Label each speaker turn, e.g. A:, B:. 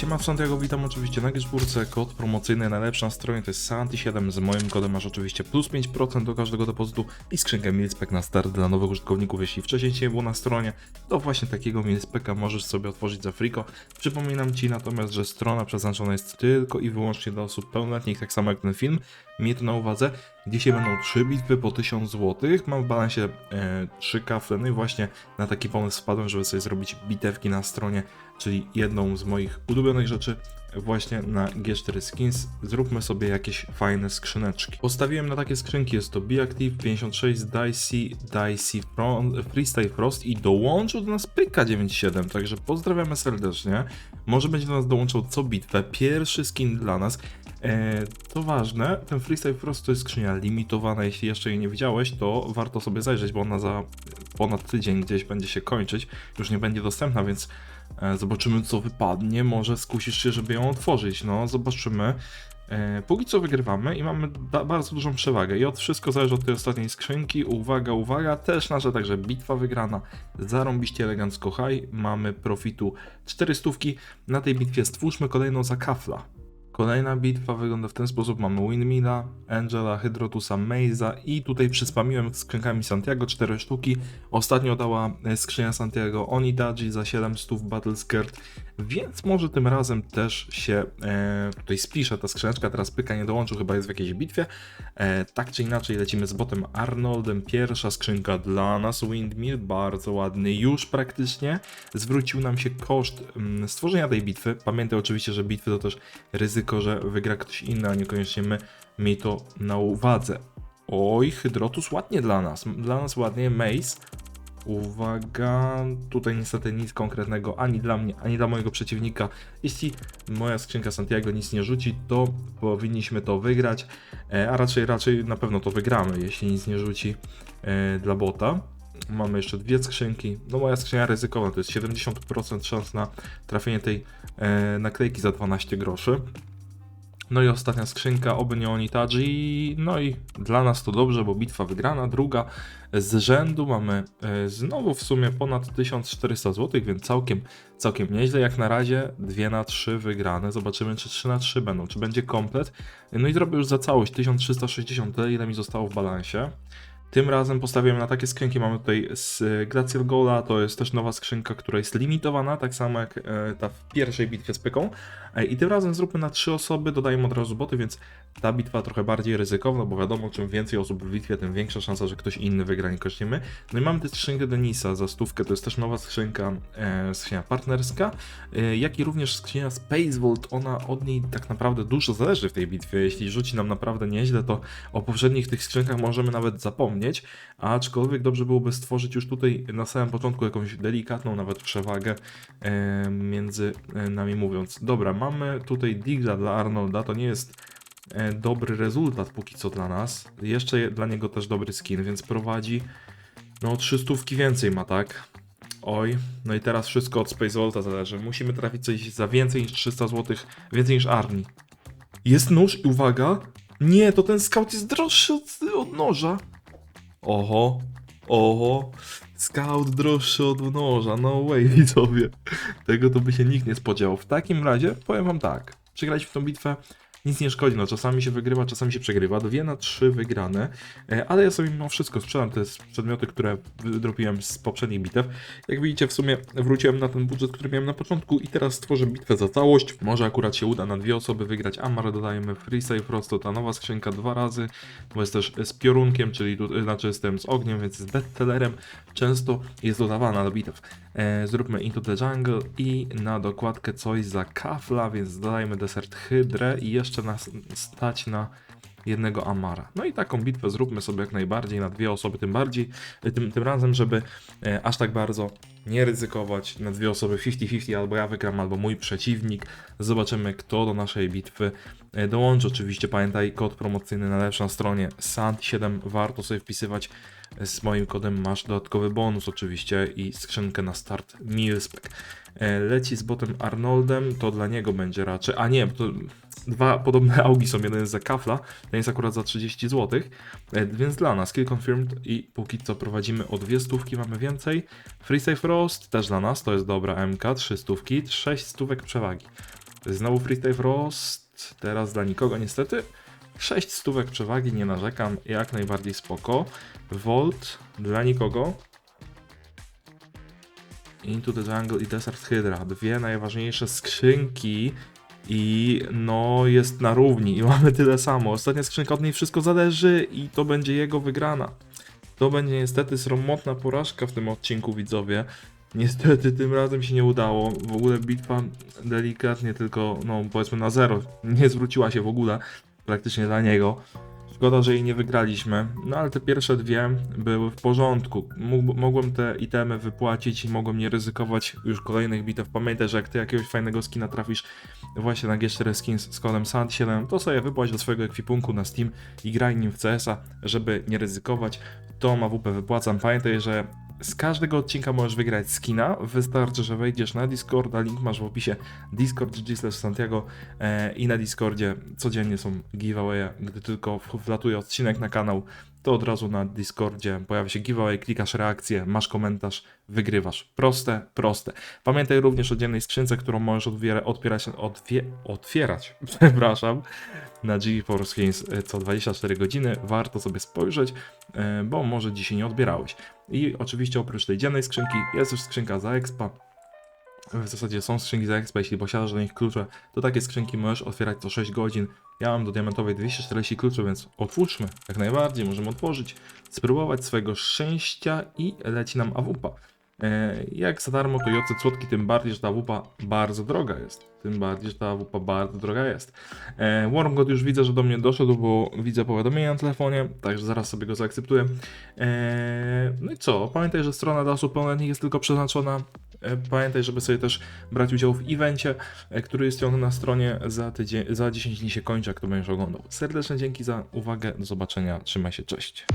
A: Siema w Santiago, witam oczywiście na Grzburce, kod promocyjny najlepszy na stronie to jest Santi7, z moim kodem masz oczywiście plus 5% do każdego depozytu i skrzynkę Milspec na start dla nowych użytkowników, jeśli wcześniej Cię było na stronie, to właśnie takiego Milspeca możesz sobie otworzyć za friko. Przypominam Ci natomiast, że strona przeznaczona jest tylko i wyłącznie dla osób pełnoletnich, tak samo jak ten film, miej to na uwadze. Dzisiaj będą 3 bitwy po 1000 zł, mam w balansie e, 3 kafle, no i właśnie na taki pomysł wpadłem, żeby sobie zrobić bitewki na stronie, czyli jedną z moich ulubionych rzeczy właśnie na G4 Skins. Zróbmy sobie jakieś fajne skrzyneczki. Postawiłem na takie skrzynki, jest to Beactive 56, Dicey, Dicey Freestyle Frost i dołączył do nas Pyka 97, także pozdrawiamy serdecznie. Może będzie do nas dołączał co bitwę, pierwszy skin dla nas. E, to ważne, ten Freestyle Frost to jest skrzynia limitowana, jeśli jeszcze jej nie widziałeś, to warto sobie zajrzeć, bo ona za ponad tydzień gdzieś będzie się kończyć, już nie będzie dostępna, więc e, zobaczymy co wypadnie, może skusisz się, żeby ją otworzyć, no zobaczymy. E, póki co wygrywamy i mamy ba bardzo dużą przewagę. I od wszystko zależy od tej ostatniej skrzynki, uwaga, uwaga, też nasza także bitwa wygrana, zarąbiście elegancko high, mamy profitu 400, na tej bitwie stwórzmy kolejną za kafla. Kolejna bitwa wygląda w ten sposób. Mamy Windmilla, Angela, Hydrotusa, Meiza i tutaj przyspamiłem skrzynkami Santiago 4 sztuki. Ostatnio dała e, skrzynia Santiago Onidaji za 700 Battle Skirt, więc może tym razem też się e, tutaj spisze ta skrzyneczka. Teraz Pyka nie dołączył, chyba jest w jakiejś bitwie. E, tak czy inaczej lecimy z botem Arnoldem. Pierwsza skrzynka dla nas, Windmill, bardzo ładny już praktycznie. Zwrócił nam się koszt mm, stworzenia tej bitwy. Pamiętaj oczywiście, że bitwy to też ryzyko, że wygra ktoś inny, a niekoniecznie my. Miej to na uwadze. Oj, Hydrotus ładnie dla nas. Dla nas ładnie. Mace. Uwaga, tutaj niestety nic konkretnego ani dla mnie, ani dla mojego przeciwnika. Jeśli moja skrzynka Santiago nic nie rzuci, to powinniśmy to wygrać, e, a raczej, raczej na pewno to wygramy, jeśli nic nie rzuci e, dla bota. Mamy jeszcze dwie skrzynki. No moja skrzynia ryzykowna, to jest 70% szans na trafienie tej e, naklejki za 12 groszy. No i ostatnia skrzynka, oby nie Onitaji. No i dla nas to dobrze, bo bitwa wygrana. Druga z rzędu mamy e, znowu w sumie ponad 1400 zł, więc całkiem, całkiem nieźle. Jak na razie 2 na 3 wygrane. Zobaczymy, czy 3 na 3 będą, czy będzie komplet. No i zrobię już za całość 1360, tyle ile mi zostało w balansie. Tym razem postawiłem na takie skrzynki. Mamy tutaj z Glacial Gola, to jest też nowa skrzynka, która jest limitowana, tak samo jak e, ta w pierwszej bitwie z Pyką. E, I tym razem zróbmy na trzy osoby, dodajemy od razu boty, więc ta bitwa trochę bardziej ryzykowna, bo wiadomo, czym więcej osób w bitwie, tym większa szansa, że ktoś inny wygra, niekoniecznie my. No i mamy też skrzynkę Denisa za stówkę, to jest też nowa skrzynka, e, skrzynia partnerska, e, jak i również skrzynia Space Vault, ona od niej tak naprawdę dużo zależy w tej bitwie. Jeśli rzuci nam naprawdę nieźle, to o poprzednich tych skrzynkach możemy nawet zapomnieć, aczkolwiek dobrze byłoby stworzyć już tutaj na samym początku jakąś delikatną nawet przewagę e, między e, nami mówiąc. Dobra, mamy tutaj Digla dla Arnolda, to nie jest e, dobry rezultat póki co dla nas. Jeszcze je- dla niego też dobry skin, więc prowadzi no 300 więcej ma, tak? Oj, no i teraz wszystko od Space Volta zależy. Musimy trafić coś za więcej niż 300 zł, więcej niż Arni. Jest nóż i uwaga. Nie, to ten scout jest droższy od, od noża. Oho, oho. Scout droższy od noża, no way widzowie. Tego to by się nikt nie spodziewał. W takim razie powiem wam tak. Przegrać w tą bitwę nic nie szkodzi, no czasami się wygrywa, czasami się przegrywa. Dwie na trzy wygrane, e, ale ja sobie mimo wszystko sprzedam te przedmioty, które wydropiłem z poprzednich bitew. Jak widzicie, w sumie wróciłem na ten budżet, który miałem na początku i teraz stworzę bitwę za całość. Może akurat się uda na dwie osoby wygrać. Amar dodajemy Free Save Rosto, ta nowa skrzynka dwa razy, bo jest też z piorunkiem, czyli tu, znaczy jestem z ogniem, więc z bestsellerem. Często jest dodawana do bitew. E, zróbmy Into the Jungle i na dokładkę coś za kafla, więc dodajmy desert Hydrę i jeszcze nas stać na jednego Amara. No i taką bitwę zróbmy sobie jak najbardziej na dwie osoby, tym bardziej, tym, tym razem, żeby e, aż tak bardzo nie ryzykować na dwie osoby 50-50, albo ja wygram, albo mój przeciwnik. Zobaczymy, kto do naszej bitwy e, dołączy. Oczywiście pamiętaj, kod promocyjny na lepszej stronie SANT7 warto sobie wpisywać. Z moim kodem masz dodatkowy bonus oczywiście i skrzynkę na start Milspec. E, Leci z botem Arnoldem, to dla niego będzie raczej, a nie, to dwa podobne augi są, jeden jest za kafla, ten jest akurat za 30 zł, e, więc dla nas kill confirmed i póki co prowadzimy o dwie stówki, mamy więcej. Free Safe też dla nas, to jest dobra MK, trzy stówki, sześć stówek przewagi. Znowu Freestyle Frost, teraz dla nikogo niestety. 6 stówek przewagi, nie narzekam, jak najbardziej spoko. Volt dla nikogo. Into the Jungle i Desert Hydra. Dwie najważniejsze skrzynki i no jest na równi i mamy tyle samo. Ostatnia skrzynka od niej wszystko zależy i to będzie jego wygrana. To będzie niestety sromotna porażka w tym odcinku widzowie. Niestety tym razem się nie udało. W ogóle bitwa delikatnie tylko, no powiedzmy na zero, nie zwróciła się w ogóle praktycznie dla niego. Szkoda, że jej nie wygraliśmy, no ale te pierwsze dwie były w porządku. Mogłem te itemy wypłacić i mogłem nie ryzykować już kolejnych bitew. Pamiętaj, że jak ty jakiegoś fajnego skina trafisz właśnie na G4 Skins z kodem SANT7, to sobie wypłać do swojego ekwipunku na Steam i graj nim w CS-a, żeby nie ryzykować. To AWP wypłacam. Pamiętaj, że z każdego odcinka możesz wygrać skina. Wystarczy, że wejdziesz na Discorda, link masz w opisie discord.gg Santiago e, i na Discordzie codziennie są giveawaye. Gdy tylko wlatuje odcinek na kanał, to od razu na Discordzie pojawia się giveaway, klikasz reakcję, masz komentarz, wygrywasz. Proste, proste. Pamiętaj również o dziennej skrzynce, którą możesz odwiera, odpierać, odwie, otwierać, przepraszam, na GeForce Games e, co 24 godziny. Warto sobie spojrzeć, e, bo może dzisiaj nie odbierałeś. I oczywiście oprócz tej dziennej skrzynki jest już skrzynka za expa. W zasadzie są skrzynki za expa, jeśli posiadasz do nich klucze, to takie skrzynki możesz otwierać co 6 godzin. Ja mam do diamentowej 240 kluczy, więc otwórzmy, jak najbardziej, możemy otworzyć, spróbować swojego szczęścia i leci nam AWP. E, Jak za darmo to joce słodki, tym bardziej, że ta AWP bardzo droga jest. Tym bardziej, że ta AWP bardzo droga jest. E, Wormgod już widzę, że do mnie doszedł, bo widzę powiadomienie na telefonie, także zaraz sobie go zaakceptuję. E, No i co? Pamiętaj, że strona dla osób pełnoletnich jest tylko przeznaczona. E, Pamiętaj, żeby sobie też brać udział w evencie, e, który jest ciągle na stronie. Za, tydzień, za 10 dni się kończy, jak to będziesz oglądał. Serdeczne dzięki za uwagę. Do zobaczenia. Trzymaj się. Cześć.